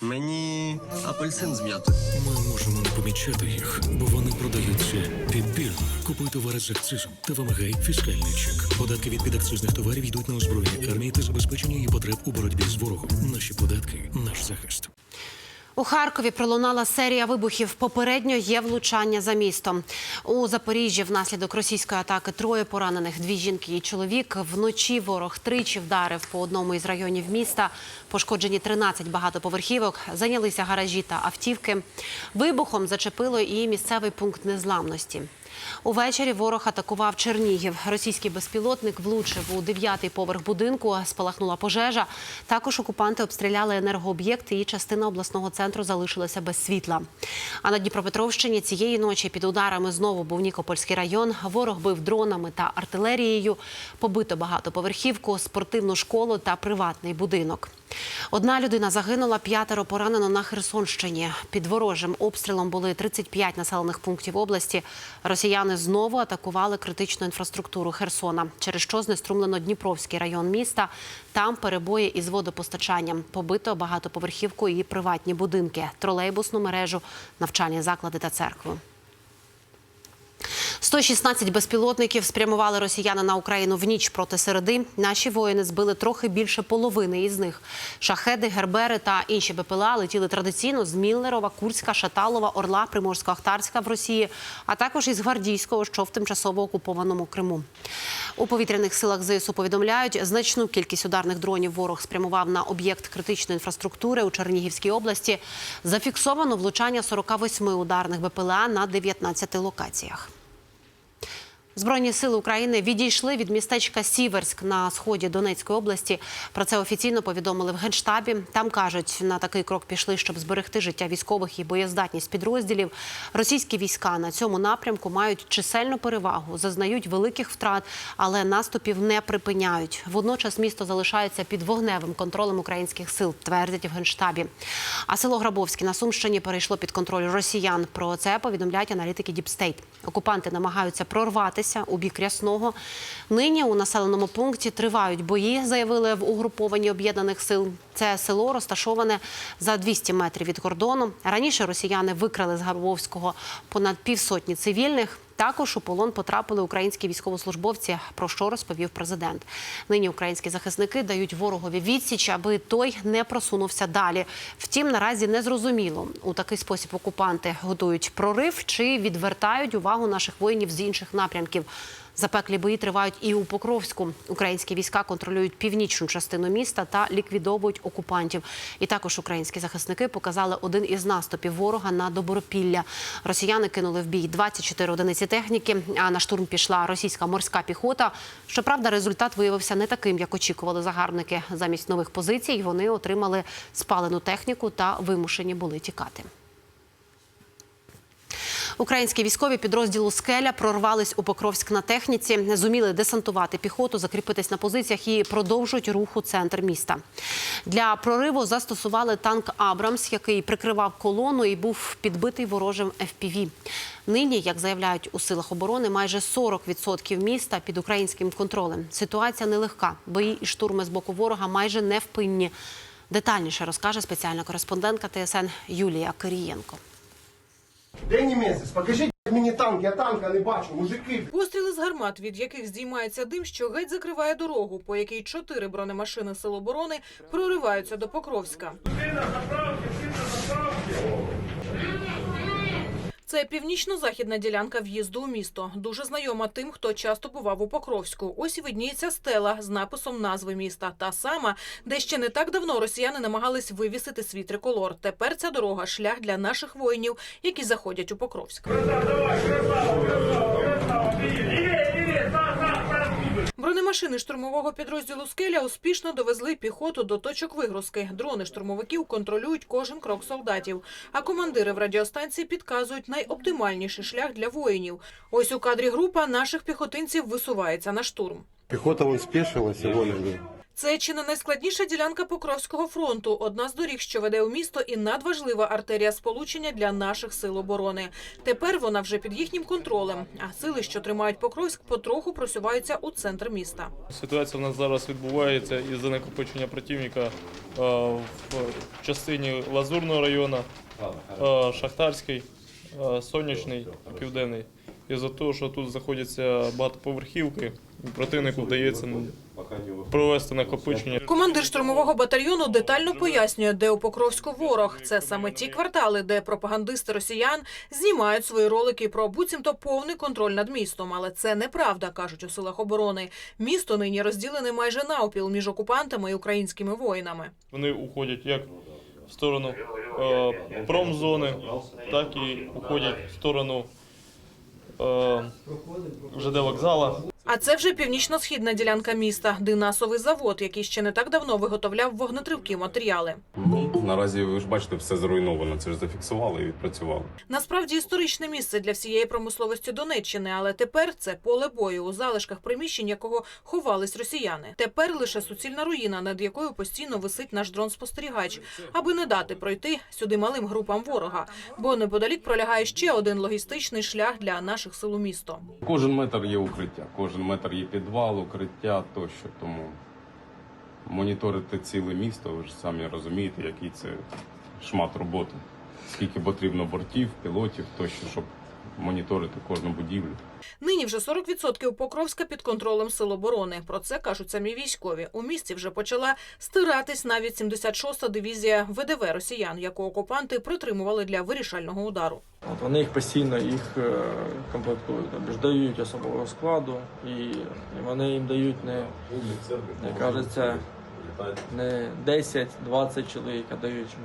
Мені апельсин з м'ятою. Ми можемо не помічати їх, бо вони продаються підбірно. Купуй товари з акцизом та вимагай фіскальний чек. Податки від підакцизних товарів йдуть на озброєння армії та забезпечення її потреб у боротьбі з ворогом. Наші податки наш захист. У Харкові пролунала серія вибухів. Попередньо є влучання за містом. У Запоріжжі внаслідок російської атаки троє поранених, дві жінки і чоловік. Вночі ворог тричі вдарив по одному із районів міста. Пошкоджені 13 багатоповерхівок, зайнялися гаражі та автівки. Вибухом зачепило і місцевий пункт незламності. Увечері ворог атакував Чернігів. Російський безпілотник влучив у дев'ятий поверх будинку. Спалахнула пожежа. Також окупанти обстріляли енергооб'єкти, і частина обласного центру залишилася без світла. А на Дніпропетровщині цієї ночі під ударами знову був Нікопольський район. Ворог бив дронами та артилерією. Побито багатоповерхівку, спортивну школу та приватний будинок. Одна людина загинула, п'ятеро поранено на Херсонщині. Під ворожим обстрілом були 35 населених пунктів області. Росіяни знову атакували критичну інфраструктуру Херсона, через що знеструмлено Дніпровський район міста. Там перебої із водопостачанням. Побито багатоповерхівку і приватні будинки, тролейбусну мережу, навчальні заклади та церкви. 116 безпілотників спрямували росіяни на Україну в ніч проти середи. Наші воїни збили трохи більше половини із них. Шахеди, гербери та інші БПЛА летіли традиційно з Міллерова, Курська, Шаталова, Орла, Приморсько-Ахтарська в Росії, а також із Гвардійського, що в тимчасово окупованому Криму. У повітряних силах ЗСУ повідомляють, значну кількість ударних дронів ворог спрямував на об'єкт критичної інфраструктури у Чернігівській області. Зафіксовано влучання 48 ударних БПЛА на 19 локаціях. Збройні сили України відійшли від містечка Сіверськ на сході Донецької області. Про це офіційно повідомили в генштабі. Там кажуть, на такий крок пішли, щоб зберегти життя військових і боєздатність підрозділів. Російські війська на цьому напрямку мають чисельну перевагу, зазнають великих втрат, але наступів не припиняють. Водночас місто залишається під вогневим контролем українських сил, твердять в генштабі. А село Грабовське на Сумщині перейшло під контроль росіян. Про це повідомляють аналітики Діпстейт. Окупанти намагаються прорватися у бік Рясного. Нині у населеному пункті тривають бої, заявили в угрупованні об'єднаних сил. Це село розташоване за 200 метрів від кордону. Раніше росіяни викрали з Гарбовського понад півсотні цивільних. Також у полон потрапили українські військовослужбовці, про що розповів президент. Нині українські захисники дають ворогові відсіч, аби той не просунувся далі. Втім, наразі не зрозуміло. У такий спосіб окупанти готують прорив чи відвертають увагу наших воїнів з інших напрямків. Запеклі бої тривають і у Покровську. Українські війська контролюють північну частину міста та ліквідовують окупантів. І також українські захисники показали один із наступів ворога на Добропілля. Росіяни кинули в бій 24 одиниці техніки. А на штурм пішла російська морська піхота. Щоправда, результат виявився не таким, як очікували загарбники. Замість нових позицій вони отримали спалену техніку та вимушені були тікати. Українські військові підрозділу Скеля прорвались у Покровськ на техніці, зуміли десантувати піхоту, закріпитись на позиціях і продовжують рух у центр міста. Для прориву застосували танк Абрамс, який прикривав колону і був підбитий ворожим FPV. Нині, як заявляють у силах оборони, майже 40% міста під українським контролем. Ситуація нелегка. Бої і штурми з боку ворога майже невпинні. Детальніше розкаже спеціальна кореспондентка ТСН Юлія Кирієнко. Де місяць, Покажіть мені танк, я танка не бачу, мужики. Постріли з гармат, від яких здіймається дим, що геть закриває дорогу, по якій чотири бронемашини Сил оборони прориваються до Покровська. Це північно-західна ділянка в'їзду у місто. Дуже знайома тим, хто часто бував у Покровську. Ось видніється стела з написом назви міста. Та сама, де ще не так давно росіяни намагались вивісити свій триколор. Тепер ця дорога шлях для наших воїнів, які заходять у Покровськ. Бронемашини штурмового підрозділу «Скеля» успішно довезли піхоту до точок вигрузки. Дрони штурмовиків контролюють кожен крок солдатів. А командири в радіостанції підказують найоптимальніший шлях для воїнів. Ось у кадрі група наших піхотинців висувається на штурм. Піхота вон они. Це чи не найскладніша ділянка Покровського фронту, одна з доріг, що веде у місто, і надважлива артерія сполучення для наших сил оборони. Тепер вона вже під їхнім контролем. А сили, що тримають Покровськ, потроху просуваються у центр міста. Ситуація в нас зараз відбувається із-за накопичення противника е, в частині Лазурного району, е, Шахтарський, е, Сонячний, Південний. Із-за того, що тут знаходяться багатоповерхівки, противнику вдається ну, провести накопичення. Командир штурмового батальйону детально пояснює, де у Покровську ворог. Це саме ті квартали, де пропагандисти росіян знімають свої ролики про буцімто повний контроль над містом. Але це неправда, кажуть у силах оборони. Місто нині розділене майже навпіл між окупантами і українськими воїнами. Вони уходять як в сторону е, промзони, так і уходять в сторону е, ЖД вокзала. А це вже північно-східна ділянка міста, динасовий завод, який ще не так давно виготовляв вогнетривкі матеріали. Ну, наразі ви ж бачите, все зруйновано. Це ж зафіксували і відпрацювали. Насправді історичне місце для всієї промисловості Донеччини, але тепер це поле бою у залишках приміщень, якого ховались росіяни. Тепер лише суцільна руїна, над якою постійно висить наш дрон-спостерігач, аби не дати пройти сюди малим групам ворога. Бо неподалік пролягає ще один логістичний шлях для наших сил у місто. Кожен метр є укриття, кожен метр є підвал, укриття тощо. Тому моніторити ціле місто, ви ж самі розумієте, який це шмат роботи. Скільки потрібно бортів, пілотів тощо, щоб моніторити кожну будівлю. Нині вже 40% Покровська під контролем сил оборони. Про це кажуть самі військові. У місті вже почала стиратись навіть 76-та дивізія ВДВ росіян, яку окупанти притримували для вирішального удару. От вони їх постійно їх е, комплектують, тобто ж дають особового складу, і вони їм дають не, як кажеться, не 10-20 чоловік, а дають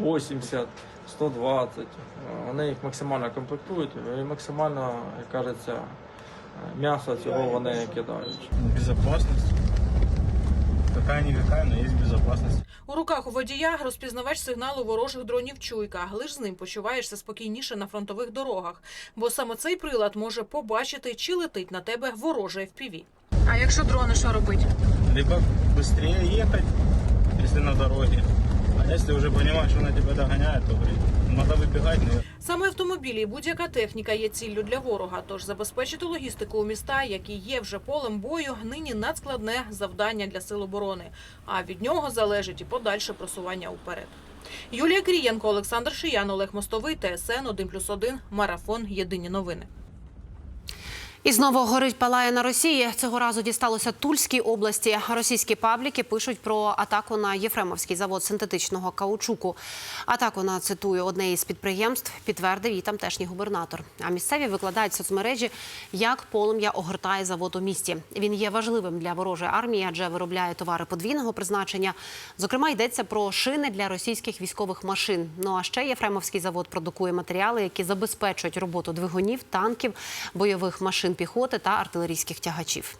80, 120. Е, Вони їх максимально комплектують і максимально, як кажеться, м'ясо цього вони кидають. Безопасность. Какая-никакая, но есть безопасность. У руках у водія розпізнавач сигналу ворожих дронів чуйка. Лиш з ним почуваєшся спокійніше на фронтових дорогах, бо саме цей прилад може побачити, чи летить на тебе вороже FPV. А якщо дрони що робить? Либо быстрее ехать, если на дороге. Если уже понимаешь, что она тебя догоняет, то блин, надо выбегать, Саме автомобілі і будь-яка техніка є ціллю для ворога. Тож забезпечити логістику у міста, які є вже полем бою, нині надскладне завдання для сил оборони. А від нього залежить і подальше просування уперед. Юлія Крієнко, Олександр Шиян, Олег Мостовий, ТСН 1+,1, Марафон. Єдині новини. І знову горить палає на Росії. Цього разу дісталося Тульській області. Російські пабліки пишуть про атаку на Єфремовський завод синтетичного каучуку. Атаку на цитую одне із підприємств підтвердив і тамтешній губернатор. А місцеві викладають в соцмережі, як полум'я огортає завод у місті. Він є важливим для ворожої армії, адже виробляє товари подвійного призначення. Зокрема, йдеться про шини для російських військових машин. Ну а ще Єфремовський завод продукує матеріали, які забезпечують роботу двигунів, танків, бойових машин піхоти та артилерійських тягачів.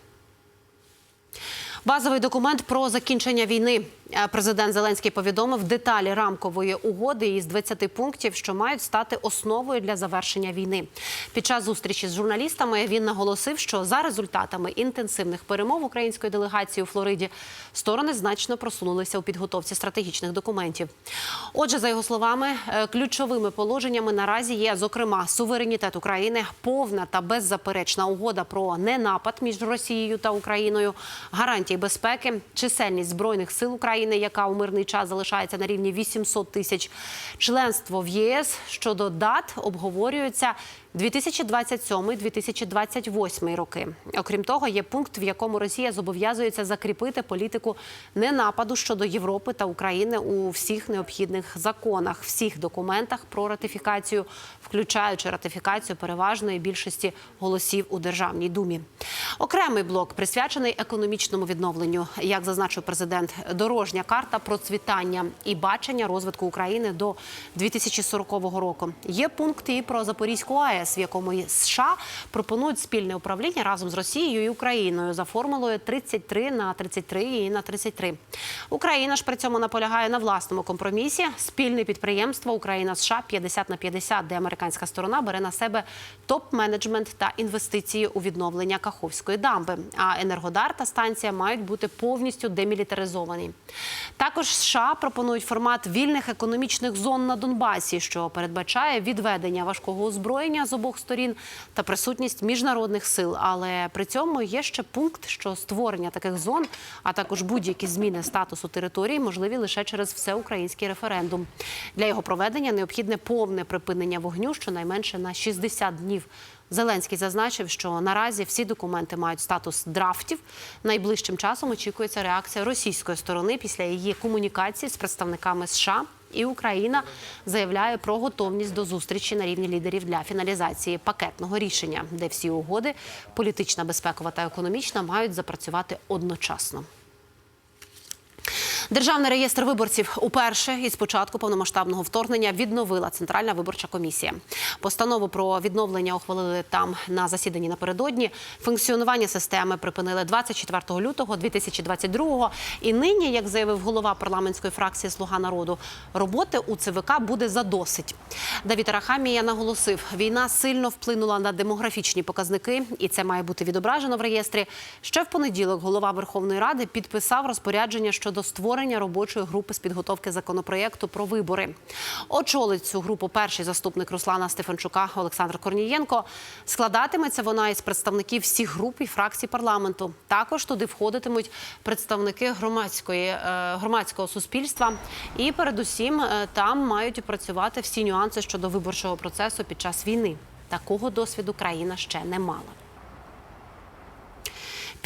Базовий документ про закінчення війни. Е, Президент Зеленський повідомив деталі рамкової угоди із 20 пунктів, що мають стати основою для завершення війни. Під час зустрічі з журналістами він наголосив, що за результатами інтенсивних перемов української делегації у Флориді сторони значно просунулися у підготовці стратегічних документів. Отже, за його словами, е, ключовими положеннями наразі є зокрема суверенітет України, повна та беззаперечна угода про ненапад між Росією та Україною, гарантії безпеки, чисельність збройних сил України, яка у мирний час залишається на рівні 800 тисяч, членство в ЄС. Щодо дат обговорюються 2027-2028 роки. Окрім того, є пункт, в якому Росія зобов'язується закріпити політику ненападу щодо Європи та України у всіх необхідних законах, всіх документах про ратифікацію, включаючи ратифікацію переважної більшості голосів у Державній думі. Окремий блок присвячений економічному відновленню, як зазначив президент, дорожня карта процвітання і бачення розвитку України до 2040 року. Є пункт і про Запорізьку АЕС. ЄС, в якому США пропонують спільне управління разом з Росією і Україною за формулою 33 на 33 і на 33. Україна ж при цьому наполягає на власному компромісі. Спільне підприємство Україна США 50 на 50, де американська сторона бере на себе топ-менеджмент та інвестиції у відновлення Каховської дамби. А Енергодар та станція мають бути повністю демілітаризовані. Також США пропонують формат вільних економічних зон на Донбасі, що передбачає відведення важкого озброєння з обох сторін та присутність міжнародних сил. Але при цьому є ще пункт, що створення таких зон, а також будь-які зміни статусу території можливі лише через всеукраїнський референдум. Для його проведення необхідне повне припинення вогню щонайменше на 60 днів. Зеленський зазначив, що наразі всі документи мають статус драфтів. Найближчим часом очікується реакція російської сторони після її комунікації з представниками США. І Україна заявляє про готовність до зустрічі на рівні лідерів для фіналізації пакетного рішення, де всі угоди політична, безпекова та економічна мають запрацювати одночасно. Державний реєстр виборців уперше із початку повномасштабного вторгнення відновила Центральна виборча комісія. Постанову про відновлення ухвалили там на засіданні напередодні. Функціонування системи припинили 24 лютого 2022 І нині, як заявив голова парламентської фракції Слуга народу, роботи у ЦВК буде задосить. Давід Арахамія наголосив, війна сильно вплинула на демографічні показники, і це має бути відображено в реєстрі. Ще в понеділок голова Верховної Ради підписав розпорядження щодо створення робочої групи з підготовки законопроєкту про вибори. Очолить цю групу перший заступник Руслана Стефанчука Олександр Корнієнко. Складатиметься вона із представників всіх груп і фракцій парламенту. Також туди входитимуть представники громадської е, громадського суспільства. І передусім е, там мають працювати всі нюанси щодо виборчого процесу під час війни. Такого досвіду країна ще не мала.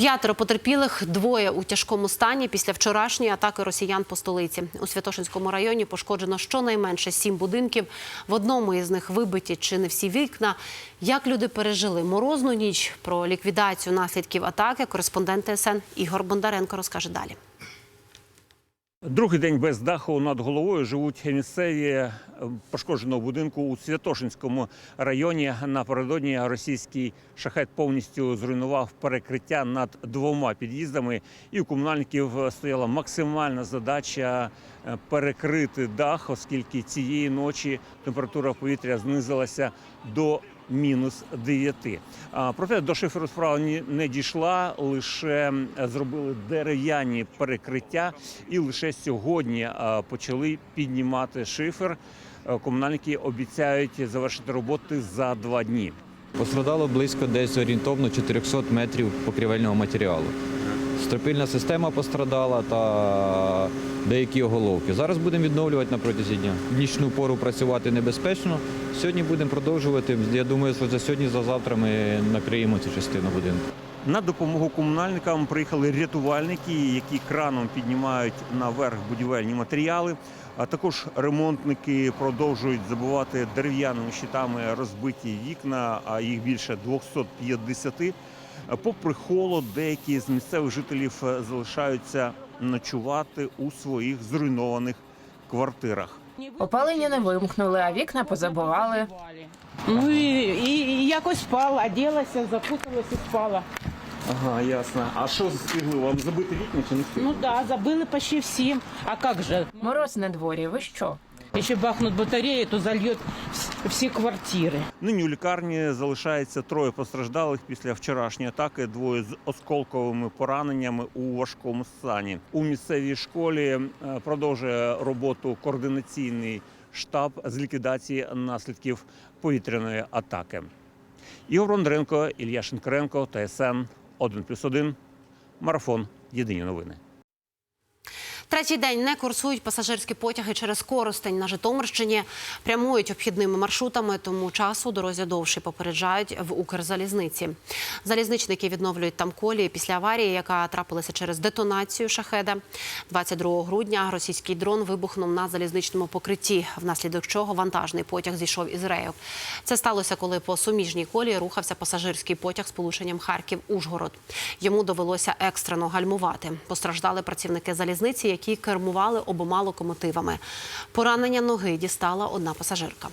П'ятеро потерпілих, двоє у тяжкому стані після вчорашньої атаки росіян по столиці. У Святошинському районі пошкоджено щонайменше сім будинків. В одному із них вибиті чи не всі вікна. Як люди пережили морозну ніч про ліквідацію наслідків атаки, кореспондент ТСН Ігор Бондаренко розкаже далі. Другий день без даху над головою живуть місцеві е, пошкодженого будинку у Святошинському районі. Напередодні російський шахет повністю зруйнував перекриття над двома під'їздами, і у комунальників стояла максимальна задача е, перекрити дах, оскільки цієї ночі температура повітря знизилася до мінус 9. Проте до шиферу справа не дійшла, лише зробили дерев'яні перекриття, і лише сьогодні почали піднімати шифер. Комунальники обіцяють завершити роботи за два дні. Пострадало близько десь орієнтовно 400 метрів покрівельного матеріалу. Стропильна система пострадала та деякі оголовки. Зараз будемо відновлювати на протязі дня. В нічну пору працювати небезпечно. Сьогодні будемо продовжувати. Я думаю, що за сьогодні, за завтра ми накриємо цю частину будинку. На допомогу комунальникам приїхали рятувальники, які краном піднімають наверх будівельні матеріали. А також ремонтники продовжують забувати дерев'яними щитами розбиті вікна, а їх більше 250. Попри холод, деякі з місцевих жителів е, залишаються ночувати у своїх зруйнованих квартирах. Опалення не вимкнули, а вікна позабували. Ну і, і, і якось спала, оделася, закуталась і спала. Ага, ясно. А що встигли вам забити вікна чи не встигли? Ну да, забыли почти всі. А как же? Мороз на дворі. Ви що? Якщо бахнуть батареї, то зальють всі квартири. Нині у лікарні залишається троє постраждалих після вчорашньої атаки. Двоє з осколковими пораненнями у важкому стані. У місцевій школі е, продовжує роботу координаційний штаб з ліквідації наслідків повітряної атаки. Ігор Бондаренко, Ілля Шинкаренко, ТСН 1+,1. Марафон. Єдині новини. Третій день не курсують пасажирські потяги через Коростень на Житомирщині. Прямують обхідними маршрутами, тому час у дорозі довший попереджають в Укрзалізниці. Залізничники відновлюють там колії після аварії, яка трапилася через детонацію шахеда. 22 грудня російський дрон вибухнув на залізничному покритті, внаслідок чого вантажний потяг зійшов із реїв. Це сталося, коли по суміжній колії рухався пасажирський потяг з полученням Харків-Ужгород. Йому довелося екстрено гальмувати. Постраждали працівники залізниці, які кермували обома локомотивами. Поранення ноги дістала одна пасажирка.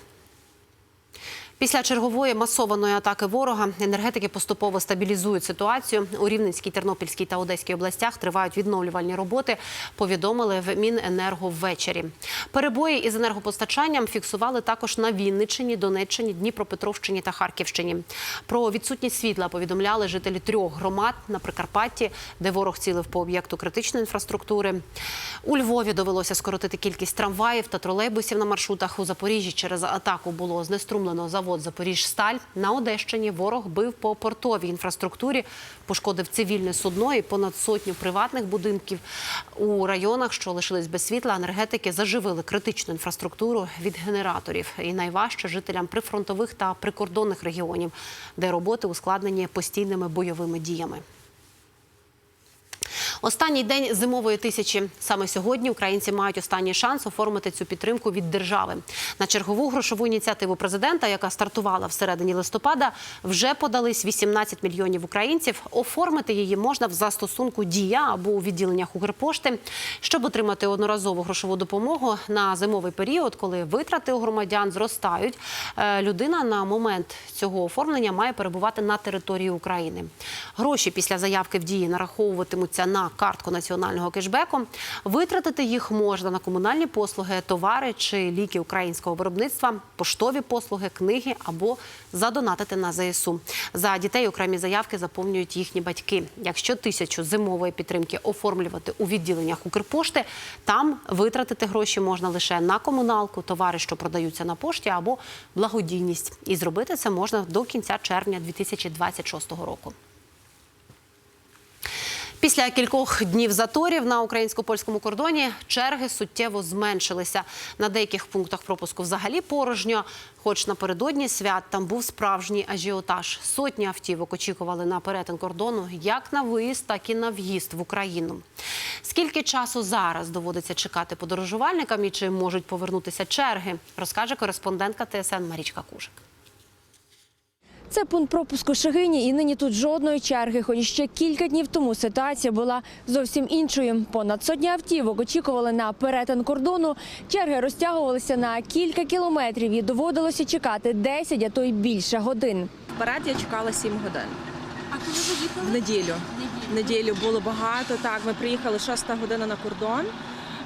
Після чергової масованої атаки ворога енергетики поступово стабілізують ситуацію. У Рівненській, Тернопільській та Одеській областях тривають відновлювальні роботи. Повідомили в Міненерго ввечері. Перебої із енергопостачанням фіксували також на Вінниччині, Донеччині, Дніпропетровщині та Харківщині. Про відсутність світла повідомляли жителі трьох громад на Прикарпатті, де ворог цілив по об'єкту критичної інфраструктури. У Львові довелося скоротити кількість трамваїв та тролейбусів на маршрутах. У Запоріжжі через атаку було знеструмлено завод Запоріжсталь. На Одещині ворог бив по портовій інфраструктурі, пошкодив цивільне судно і понад сотню приватних будинків. У районах, що лишились без світла, енергетики заживили критичну інфраструктуру від генераторів. І найважче жителям прифронтових та прикордонних регіонів, де роботи ускладнені постійними бойовими діями. Останній день зимової тисячі. Саме сьогодні українці мають останній шанс оформити цю підтримку від держави. На чергову грошову ініціативу президента, яка стартувала всередині листопада, вже подались 18 мільйонів українців. Оформити її можна в застосунку Дія або у відділеннях Укрпошти. Щоб отримати одноразову грошову допомогу на зимовий період, коли витрати у громадян зростають, е, людина на момент цього оформлення має перебувати на території України. Гроші після заявки в дії нараховуватимуться на картку національного кешбеку. Витратити їх можна на комунальні послуги, товари чи ліки українського виробництва, поштові послуги, книги або задонатити на ЗСУ. За дітей окремі заявки заповнюють їхні батьки. Якщо тисячу зимової підтримки оформлювати у відділеннях Укрпошти, там витратити гроші можна лише на комуналку, товари, що продаються на пошті, або благодійність. І зробити це можна до кінця червня 2026 року. Після кількох днів заторів на українсько-польському кордоні черги суттєво зменшилися. На деяких пунктах пропуску взагалі порожньо. Хоч напередодні свят там був справжній ажіотаж. Сотні автівок очікували на перетин кордону як на виїзд, так і на в'їзд в Україну. Скільки часу зараз доводиться чекати подорожувальникам і чи можуть повернутися черги, розкаже кореспондентка ТСН Марічка Кужик. Це пункт пропуску Шагині, і нині тут жодної черги. Хоч ще кілька днів тому ситуація була зовсім іншою. Понад сотні автівок очікували на перетин кордону. Черги розтягувалися на кілька кілометрів і доводилося чекати 10, а то й більше годин. Вперед я чекала 7 годин. А коли ви їхали? В неділю. В неділю було багато. Так, ми приїхали 6 година на кордон.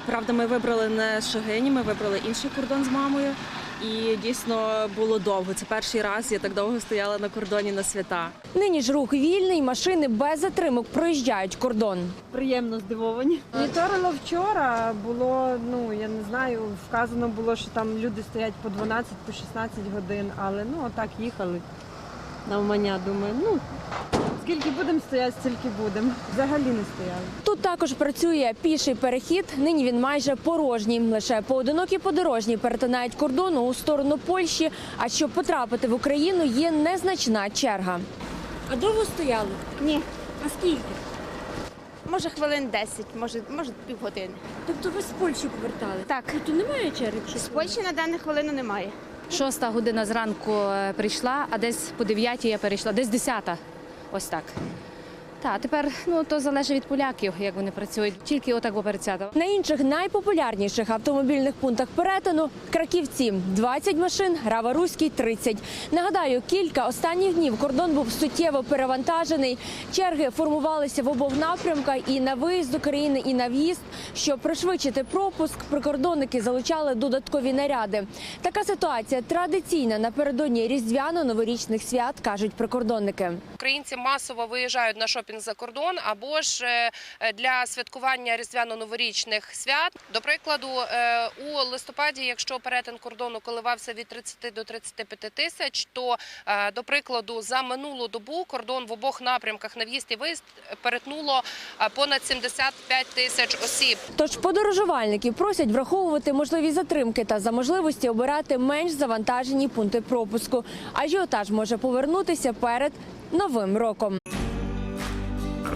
Правда, ми вибрали не Шагині, ми вибрали інший кордон з мамою. І дійсно було довго. Це перший раз я так довго стояла на кордоні на свята. Нині ж рух вільний, машини без затримок проїжджають кордон. Приємно здивовані. Моніторила вчора, було, ну я не знаю, вказано було, що там люди стоять по 12, по 16 годин, але ну отак їхали навмання. Думаю, ну скільки будемо стояти, стільки будемо. Взагалі не стояли. Тут також працює піший перехід. Нині він майже порожній. Лише поодинокі подорожні перетинають кордону у сторону Польщі. А щоб потрапити в Україну, є незначна черга. А довго стояли? Ні, А скільки? може хвилин 10, може, може півгодини. Тобто ви з Польщі повертали? Так. Тут немає черги? З Польщі на дану хвилину немає. Шоста година зранку е, прийшла, а десь по дев'ятій я перейшла, десь десята. Ось так. Так, тепер ну то залежить від поляків, як вони працюють. Тільки отак бо перед. На інших найпопулярніших автомобільних пунктах перетину краківці 20 машин, Грава Руський 30. Нагадаю, кілька останніх днів кордон був суттєво перевантажений. Черги формувалися в обох напрямках і на виїзд з України, і на в'їзд. Щоб пришвидшити пропуск, прикордонники залучали додаткові наряди. Така ситуація традиційна напередодні різдвяно-новорічних свят, кажуть прикордонники. Українці масово виїжджають на шопінг за кордон або ж е, для святкування різдвяно-новорічних свят. До прикладу, е, у листопаді, якщо перетин кордону коливався від 30 до 35 тисяч, то е, до прикладу за минулу добу кордон в обох напрямках на в'їзд і виїзд перетнуло понад 75 тисяч осіб. Тож подорожувальники просять враховувати можливі затримки та за можливості обирати менш завантажені пункти пропуску. Ажіотаж може повернутися перед новим роком.